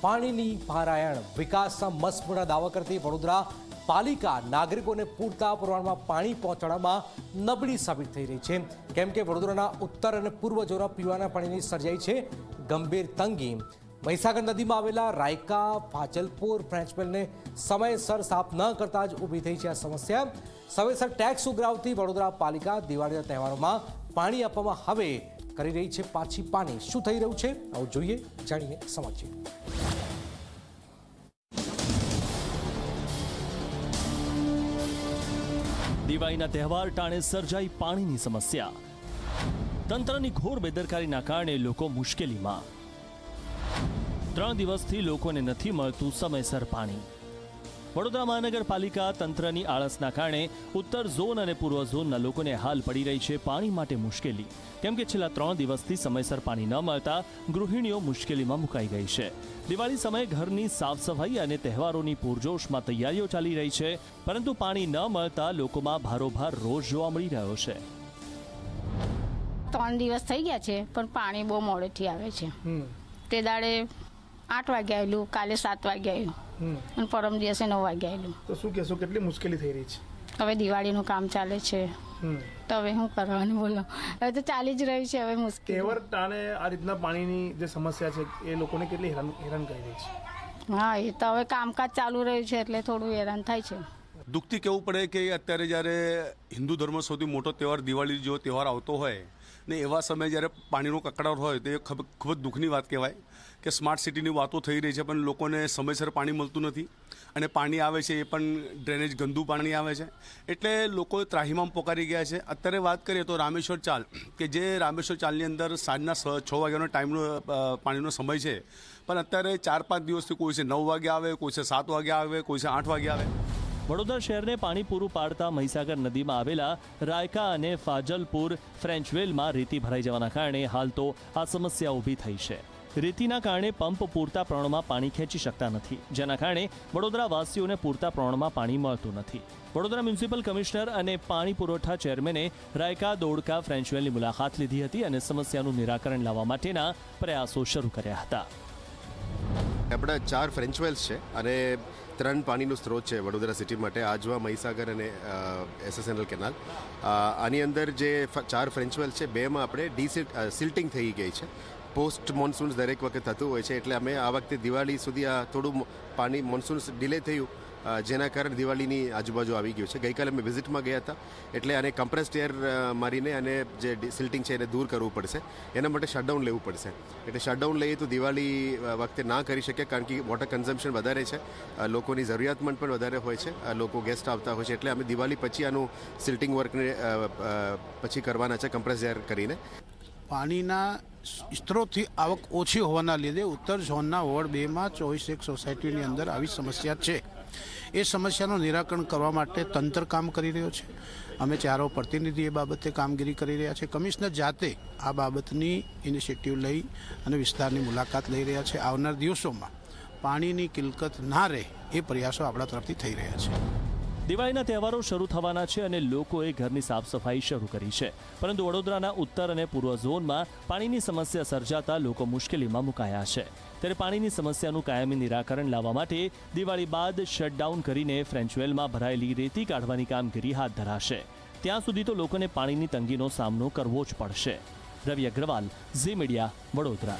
પાણીની પારાયણ વિકાસના મસ્તપૂર્ણ દાવા કરતી વડોદરા પાલિકા નાગરિકોને પૂરતા પ્રમાણમાં પાણી પહોંચાડવામાં નબળી સાબિત થઈ રહી છે. કેમ કે વડોદરાના ઉત્તર અને પૂર્વ જોરા પીવાના પાણીની સર્જાઈ છે. ગંભીર તંગી. મહીસાગર નદીમાં આવેલા રાયકા ફાજલપુર ફ્રેન્ચમેલને સમયસર સાફ ન કરતા જ ઊભી થઈ છે આ સમસ્યા. સમયસર ટેક્સ ઉઘરાવતી વડોદરા પાલિકા દિવાળીના તહેવારોમાં પાણી આપવામાં હવે કરી રહી છે પાછી પાણી. શું થઈ રહ્યું છે? આવું જોઈએ. જાણીએ સમજીએ દિવાળીના તહેવાર ટાણે સર્જાઈ પાણીની સમસ્યા. તંત્રની ઘોર બેદરકારીના કારણે લોકો મુશ્કેલીમાં. ત્રણ દિવસથી લોકોને નથી મળતું સમયસર પાણી. વડોદરા મહાનગરપાલિકા તંત્રની આળસના કારણે ઉત્તર ઝોન અને પૂર્વ ઝોનના લોકોને હાલ પડી રહી છે પાણી માટે મુશ્કેલી. કેમ કે છેલ્લા ત્રણ દિવસથી સમયસર પાણી ન મળતા ગૃહિણીઓ મુશ્કેલીમાં મુકાઈ ગઈ છે. દિવાળી સમયે ઘરની સાફ સફાઈ અને તહેવારોની પૂરજોશમાં તૈયારીઓ ચાલી રહી છે પરંતુ પાણી ન મળતા લોકોમાં ભારોભાર રોષ જોવા મળી રહ્યો છે. ત્રણ દિવસ થઈ ગયા છે પણ પાણી બહુ મોડેથી આવે છે. તે દાડે આઠ વાગે આવેલું કાલે સાત વાગે આવ્યું અને પરમ દિવસે નવ વાગે આવેલું તો શું કહેશો કેટલી મુશ્કેલી થઈ રહી છે? હવે દિવાળીનું કામ ચાલે છે. તો હવે શું કરવાનું બોલો? હવે તો ચાલી જ રહ્યું છે હવે મુશ્કેલ. કેવર ટાણે આ રીતના પાણીની જે સમસ્યા છે એ લોકોને કેટલી હેરાન હેરાન કરી રહી છે? હા એ તો હવે કામકાજ ચાલુ રહ્યું છે એટલે થોડું હેરાન થાય છે. દુઃખથી કહેવું પડે કે અત્યારે જ્યારે હિન્દુ ધર્મ સૌથી મોટો તહેવાર દિવાળી જેવો તહેવાર આવતો હોય ને એવા સમયે જ્યારે પાણીનો કકડાટ હોય તો એ ખૂબ જ દુઃખની વાત કહેવાય કે સ્માર્ટ સિટીની વાતો થઈ રહી છે પણ લોકોને સમયસર પાણી મળતું નથી અને પાણી આવે છે એ પણ ડ્રેનેજ ગંદુ પાણી આવે છે. એટલે લોકો ત્રાહિમામ પોકારી ગયા છે. અત્યારે વાત કરીએ તો રામેશ્વર ચાલ કે જે રામેશ્વર ચાલની અંદર સાંજના છ વાગ્યાનો ટાઈમનો પાણીનો સમય છે. પણ અત્યારે ચાર પાંચ દિવસથી કોઈ છે નવ વાગે આવે, કોઈ છે સાત વાગે આવે, કોઈ છે આઠ વાગે આવે. વડોદરા શહેરને પાણી પૂરું પાડતા મહીસાગર નદીમાં આવેલા રાયકા અને ફાજલપુર ફ્રેન્ચવેલમાં રેતી ભરાઈ જવાના કારણે હાલ તો આ સમસ્યા ઊભી થઈ છે. રેતીના કારણે પંપ પૂરતા પ્રમાણમાં પાણી ખેંચી શકતા નથી. જેના કારણે વડોદરા વાસીઓને પૂરતા પ્રમાણમાં પાણી મળતું નથી. વડોદરા મ્યુનિસિપલ કમિશનર અને પાણી પુરવઠા ચેરમેને રાયકા દોડકા ફ્રેન્ચવેલની મુલાકાત લીધી હતી અને સમસ્યાનું નિરાકરણ લાવવા માટેના પ્રયાસો શરૂ કર્યા હતા. આપણા ચાર ફ્રેન્ચ વેલ્સ છે અને ત્રણ પાણીનો સ્ત્રોત છે વડોદરા સિટી માટે, આજવા, મહીસાગર અને એસએસએનએલ કેનાલ આની અંદર જે ચાર ફ્રેન્ચ વેલ્સ છે, બેમાં આપણે ડીસિલ્ટ સિલ્ટિંગ થઈ ગઈ છે. પોસ્ટ મોન્સૂન્સ દરેક વખત થતું હોય છે, એટલે અમે આ વખતે દિવાળી સુધી આ થોડું પાણી મોન્સૂન્સ ડિલે થયું. જેના કારણે દિવાળીની આજુબાજુ આવી ગયું છે. ગઈકાલે અમે વિઝિટમાં ગયા હતા, એટલે આને કમ્પ્રેસ્ડ એર મારીને અને જે સિલ્ટિંગ છે એને દૂર કરવું પડશે. એના માટે શટડાઉન લેવું પડશે. એટલે શટડાઉન લઈએ તો દિવાળી વખતે ના કરી શકે કારણ કે વોટર કન્ઝમ્પશન વધારે છે. લોકોની જરૂરિયાતમંદ પણ વધારે હોય છે. લોકો ગેસ્ટ આવતા હોય છે. એટલે અમે દિવાળી પછી આનું સિલ્ટિંગ વર્કને પછી કરવાના છે કમ્પ્રેસ એર કરીને. પાણીના સ્ત્રોતથી આવક ઓછી હોવાના લીધે ઉત્તર ઝોનના વોર્ડ બેમાં ચોવીસ એક સોસાયટીની અંદર આવી સમસ્યા છે. એ સમસ્યાનું નિરાકરણ કરવા માટે તંત્ર કામ કરી રહ્યો છે. અમે ચારો પ્રતિનિધિ એ બાબતે કામગીરી કરી રહ્યા છે. કમિશનર જાતે આ બાબતની ઇનિશિયેટિવ લઈ અને વિસ્તારની મુલાકાત લઈ રહ્યા છે. આવનાર દિવસોમાં પાણીની કિલકત ના રહે એ પ્રયાસો આપણા તરફથી થઈ રહ્યા છે. દિવાળીના તહેવારો શરૂ થવાના છે અને લોકોએ ઘરની સાફ સફાઈ શરૂ કરી છે. પરંતુ વડોદરાના ઉત્તર અને પૂર્વ ઝોનમાં પાણીની સમસ્યા સર્જાતા લોકો મુશ્કેલીમાં મુકાયા છે. ત્યારે પાણીની સમસ્યાનું કાયમી નિરાકરણ લાવવા માટે દિવાળી બાદ શટડાઉન કરીને ફ્રેન્ચવેલમાં ભરાયેલી રેતી કાઢવાની કામગીરી હાથ ધરાશે. ત્યાં સુધી તો લોકોને પાણીની તંગીનો સામનો કરવો જ પડશે. Ravi Agrawal, Zee media, Vadodara.